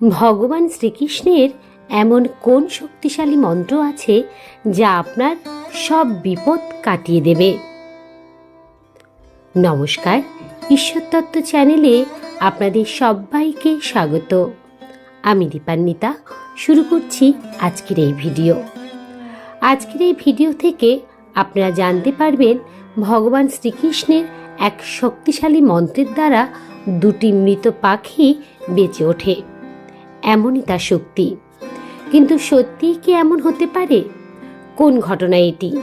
ভগবান শ্রীকৃষ্ণের এমন কোন শক্তিশালী মন্ত্র আছে যা আপনার সব বিপদ কাটিয়ে দেবে? নমস্কার ঈশ্বরতত্ত্ব চ্যানেলে আপনাদের সবাইকে স্বাগত। আমি দীপান্বিতা, শুরু করছি আজকের এই ভিডিও। আজকের এই ভিডিও থেকে আপনারা জানতে পারবেন ভগবান শ্রীকৃষ্ণের এক শক্তিশালী মন্ত্রের দ্বারা দুটি মৃত পাখি বেঁচে ওঠে। এমনই তার শক্তি। কিন্তু সত্যিই কি এমন হতে পারে? কোন ঘটনা এটি?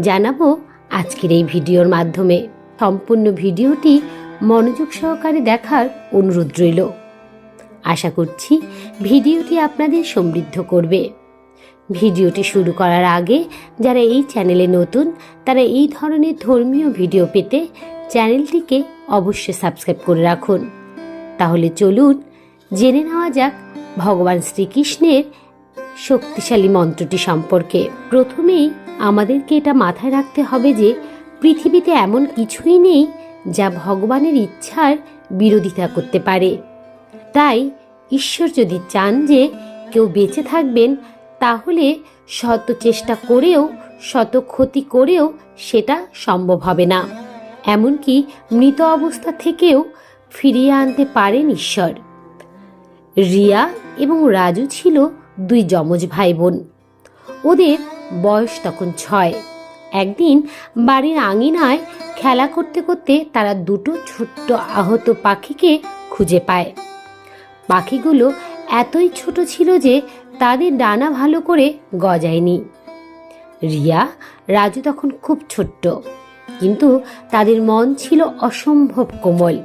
জানাব আজকের এই ভিডিওর মাধ্যমে। সম্পূর্ণ ভিডিওটি মনোযোগ সহকারে দেখার অনুরোধ রইল। আশা করছি ভিডিওটি আপনাদের সমৃদ্ধ করবে। ভিডিওটি শুরু করার আগে যারা এই চ্যানেলে নতুন, তারা এই ধরনের ধর্মীয় ভিডিও পেতে চ্যানেলটিকে অবশ্যই সাবস্ক্রাইব করে রাখুন। তাহলে চলুন জেনে নেওয়া যাক ভগবান শ্রীকৃষ্ণের শক্তিশালী মন্ত্রটি সম্পর্কে। প্রথমেই আমাদেরকে এটা মাথায় রাখতে হবে যে, পৃথিবীতে এমন কিছুই নেই যা ভগবানের ইচ্ছার বিরোধিতা করতে পারে। তাই ঈশ্বর যদি চান যে কেউ বেঁচে থাকবেন, তাহলে শত চেষ্টা করেও, শত ক্ষতি করেও সেটা সম্ভব হবে না। এমনকি মৃত অবস্থা থেকেও ফিরিয়ে আনতে পারেন ঈশ্বর। রিয়া এবং রাজু ছিল দুই যমজ ভাই বোন ওদের বয়স তখন ছয়। একদিন বাড়ির আঙিনায় খেলা করতে করতে তারা দুটো ছোট্ট আহত পাখিকে খুঁজে পায়। পাখিগুলো এতই ছোট ছিল যে তাদের ডানা ভালো করে গজায়নি। রিয়া, রাজু তখন খুব ছোট্ট, কিন্তু তাদের মন ছিল অসম্ভব কোমল।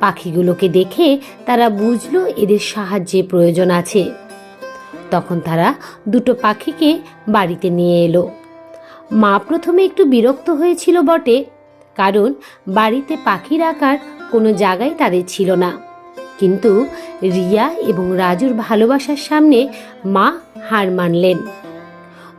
পাখিগুলোকে দেখে তারা বুঝলো এদের সাহায্যে প্রয়োজন আছে। তখন তারা দুটো পাখিকে বাড়িতে নিয়ে এলো। মা প্রথমে একটু বিরক্ত হয়েছিল বটে, কারণ বাড়িতে পাখি রাখার কোনো জায়গায় তাদের ছিল না। কিন্তু রিয়া এবং রাজুর ভালোবাসার সামনে মা হার মানলেন।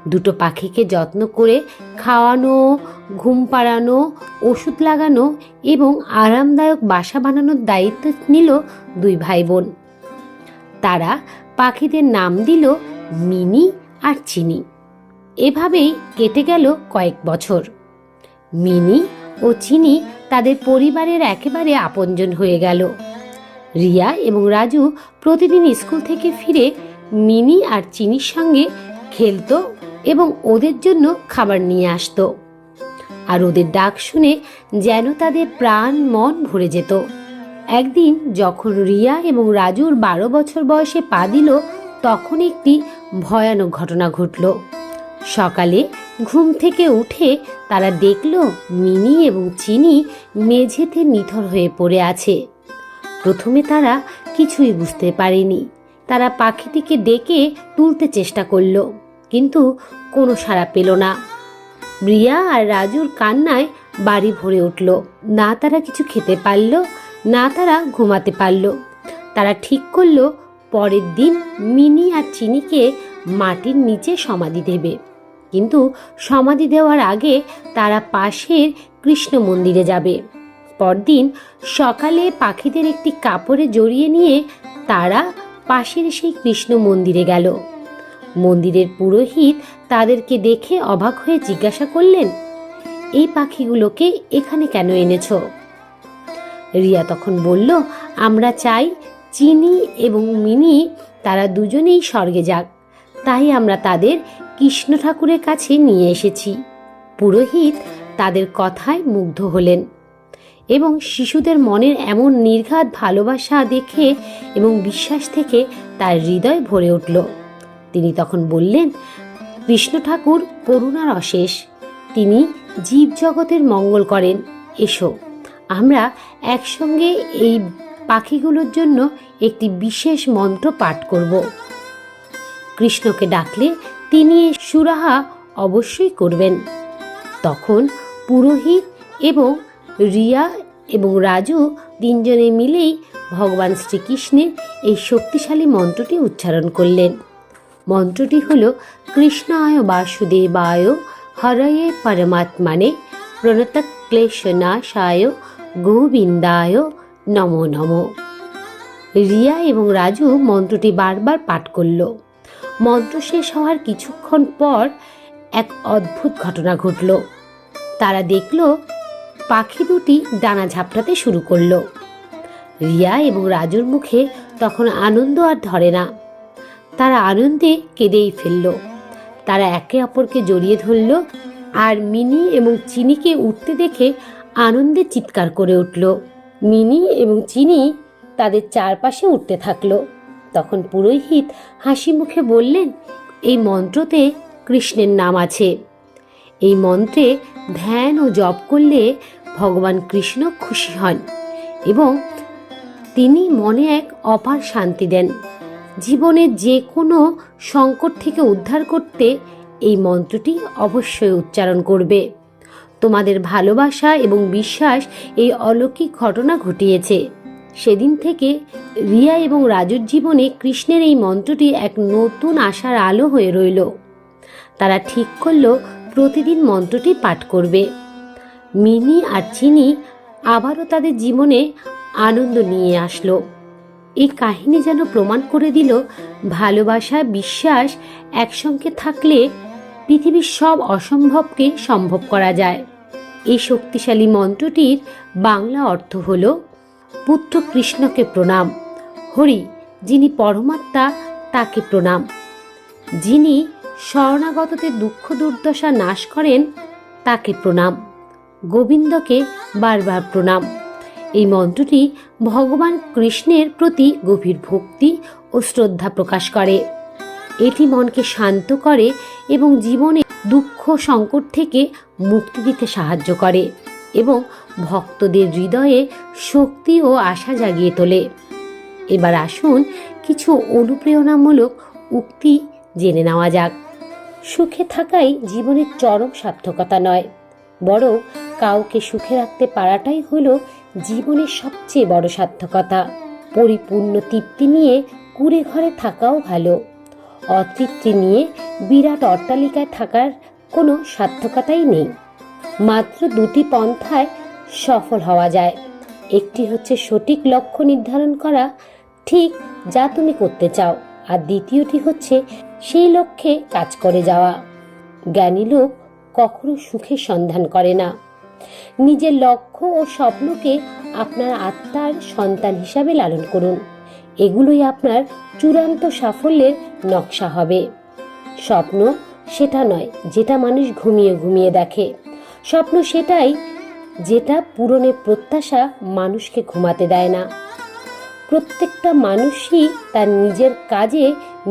দুটো পাখিকে যত্ন করে খাওয়ানো, ঘুম পাড়ানো, ওষুধ লাগানো এবং আরামদায়ক বাসা বানানোর দায়িত্ব নিল দুই ভাই বোন তারা পাখিদের নাম দিল মিনি আর চিনি। এভাবেই কেটে গেল কয়েক বছর। মিনি ও চিনি তাদের পরিবারের একেবারে আপনজন হয়ে গেল। রিয়া এবং রাজু প্রতিদিন স্কুল থেকে ফিরে মিনি আর চিনির সঙ্গে খেলতো এবং ওদের জন্য খাবার নিয়ে আসতো। আর ওদের ডাক শুনে যেন তাদের প্রাণ মন ভরে যেত। একদিন যখন রিয়া এবং রাজুর বারো বছর বয়সে পা দিল, তখন একটি ভয়ানক ঘটনা ঘটল। সকালে ঘুম থেকে উঠে তারা দেখল মিনি এবং চিনি মেঝেতে নিথর হয়ে পড়ে আছে। প্রথমে তারা কিছুই বুঝতে পারেনি। তারা পাখিটিকে ডেকে তুলতে চেষ্টা করল। কিন্তু কোনো সাড়া পেল না। রিয়া আর রাজুর কান্নায় বাড়ি ভরে উঠল। না তারা কিছু খেতে পারল, না তারা ঘুমাতে পারল। তারা ঠিক করল, পরের দিন মিনি আর চিনিকে মাটির নিচে সমাধি দেবে। কিন্তু সমাধি দেওয়ার আগে তারা পাশের কৃষ্ণ মন্দিরে যাবে। পরদিন সকালে পাখিদের একটি কাপড়ে জড়িয়ে নিয়ে তারা পাশের সেই কৃষ্ণ মন্দিরে গেল। মন্দিরের পুরোহিত তাদেরকে দেখে অবাক হয়ে জিজ্ঞাসা করলেন, এই পাখিগুলোকে এখানে কেন এনেছ? রিয়া তখন বলল, আমরা চাই চিনি এবং মিনি তারা দুজনেই স্বর্গে যাক। তাই আমরা তাদের কৃষ্ণ ঠাকুরের কাছে নিয়ে এসেছি। পুরোহিত তাদের কথায় মুগ্ধ হলেন এবং শিশুদের মনের এমন নির্ঘাত ভালোবাসা দেখে এবং বিশ্বাস থেকে তার হৃদয় ভরে উঠল। তিনি তখন বললেন, কৃষ্ণ ঠাকুর, করুণার অশেষ। তিনি জীব জগতের মঙ্গল করেন। এসো, আমরা একসঙ্গে এই পাখিগুলোর জন্য একটি বিশেষ মন্ত্র পাঠ করব। কৃষ্ণকে ডাকলে তিনি সুরাহা অবশ্যই করবেন। তখন পুরোহিত এবং রিয়া এবং রাজু তিনজনে মিলেই ভগবান শ্রীকৃষ্ণের এই শক্তিশালী মন্ত্রটি উচ্চারণ করলেন। মন্ত্রটি হল, কৃষ্ণায় বাসুদেবায় হরয়ে পরমাত্মানে প্রণত ক্লেশনাশায় গোবিন্দায় নমো নমো। রিয়া এবং রাজু মন্ত্রটি বারবার পাঠ করল। মন্ত্র শেষ হওয়ার কিছুক্ষণ পর এক অদ্ভুত ঘটনা ঘটল। তারা দেখল, পাখি দুটি ডানা ঝাপটাতে শুরু করল। রিয়া এবং রাজুর মুখে তখন আনন্দ আর ধরে না। তারা আনন্দে কেঁদেই ফেলল। তারা একে অপরকে জড়িয়ে ধরল আর মিনি এবং চিনিকে উঠতে দেখে আনন্দে চিৎকার করে উঠল। মিনি এবং চিনি তাদের চারপাশে উঠতে থাকল। তখন পুরোহিত হাসি মুখে বললেন, এই মন্ত্রতে কৃষ্ণের নাম আছে। এই মন্ত্রে ধ্যান ও জপ করলে ভগবান কৃষ্ণ খুশি হন এবং তিনি মনে এক অপার শান্তি দেন। জীবনের যে কোনো সংকট থেকে উদ্ধার করতে এই মন্ত্রটি অবশ্যই উচ্চারণ করবে। তোমাদের ভালোবাসা এবং বিশ্বাস এই অলৌকিক ঘটনা ঘটিয়েছে। সেদিন থেকে রিয়া এবং রাজুর জীবনে কৃষ্ণের এই মন্ত্রটি এক নতুন আশার আলো হয়ে রইল। তারা ঠিক করল প্রতিদিন মন্ত্রটি পাঠ করবে। মিনি আর চিনি আবারও তাদের জীবনে আনন্দ নিয়ে আসলো। এই কাহিনী যেন প্রমাণ করে দিল ভালোবাসা, বিশ্বাস একসঙ্গে থাকলে পৃথিবীর সব অসম্ভবকে সম্ভব করা যায়। এই শক্তিশালী মন্ত্রটির বাংলা অর্থ হল পুত্র কৃষ্ণকে প্রণাম। হরি, যিনি পরমাত্মা, তাকে প্রণাম। যিনি শরণাগতদের দুঃখ দুর্দশা নাশ করেন, তাকে প্রণাম। গোবিন্দকে বারবার প্রণাম। এই মন্ত্রটি ভগবান কৃষ্ণের প্রতি গভীর ভক্তি ও শ্রদ্ধা প্রকাশ করে। এটি মনকে শান্ত করে এবং জীবনে দুঃখ সংকট থেকে মুক্তি দিতে সাহায্য করে এবং ভক্তদের হৃদয়ে শক্তি ও আশা জাগিয়ে তোলে। এবার আসুন কিছু অনুপ্রেরণামূলক উক্তি জেনে নেওয়া যাক। সুখে থাকাই জীবনের চরম সার্থকতা নয়, বরং কাউকে সুখে রাখতে পারাটাই হলো জীবনের সবচেয়ে বড় সার্থকতা। পরিপূর্ণ তৃপ্তি নিয়ে কুড়ে ঘরে থাকাও ভালো। অতৃপ্তি নিয়ে বিরাট অট্টালিকায় থাকার কোনো সার্থকতাই নেই। মাত্র দুটি পন্থায় সফল হওয়া যায়। একটি হচ্ছে সঠিক লক্ষ্য নির্ধারণ করা, ঠিক যা তুমি করতে চাও, আর দ্বিতীয়টি হচ্ছে সেই লক্ষ্যে কাজ করে যাওয়া। জ্ঞানী লোক কখনো সুখের সন্ধান করে না। নিজের লক্ষ্য ও স্বপ্নকে আপনার আত্মার সন্তান হিসাবে লালন করুন। এগুলোই আপনার চূড়ান্ত সাফল্যের নকশা হবে। স্বপ্ন সেটা নয়, যেটা মানুষ ঘুমিয়ে ঘুমিয়ে দেখে। স্বপ্ন সেটাই যেটা পূরণের প্রত্যাশা মানুষকে ঘুমাতে দেয় না। প্রত্যেকটা মানুষই তার নিজের কাজে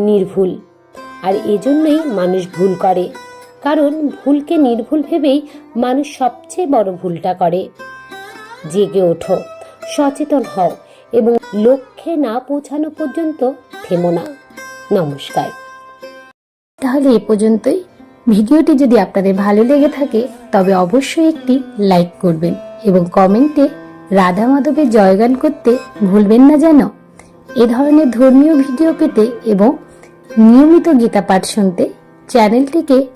নির্ভুল, আর এজন্যই মানুষ ভুল করে। কারণ ভুলকে নির্ভুল ভেবেই মানুষ সবচেয়ে বড় ভুলটা করে। জেগে ওঠো, সচেতন হও এবং লক্ষ্যে না পৌঁছানো পর্যন্ত থেমো না। নমস্কার। তাহলে এ পর্যন্তই। ভিডিওটি যদি আপনাদের ভালো লেগে থাকে, তবে অবশ্যই একটি লাইক করবেন এবং কমেন্টে রাধা মাধবের জয়গান করতে ভুলবেন না যেন। এ ধরনের ধর্মীয় ভিডিও পেতে এবং নিয়মিত গীতা পাঠ শুনতে চ্যানেলটিকে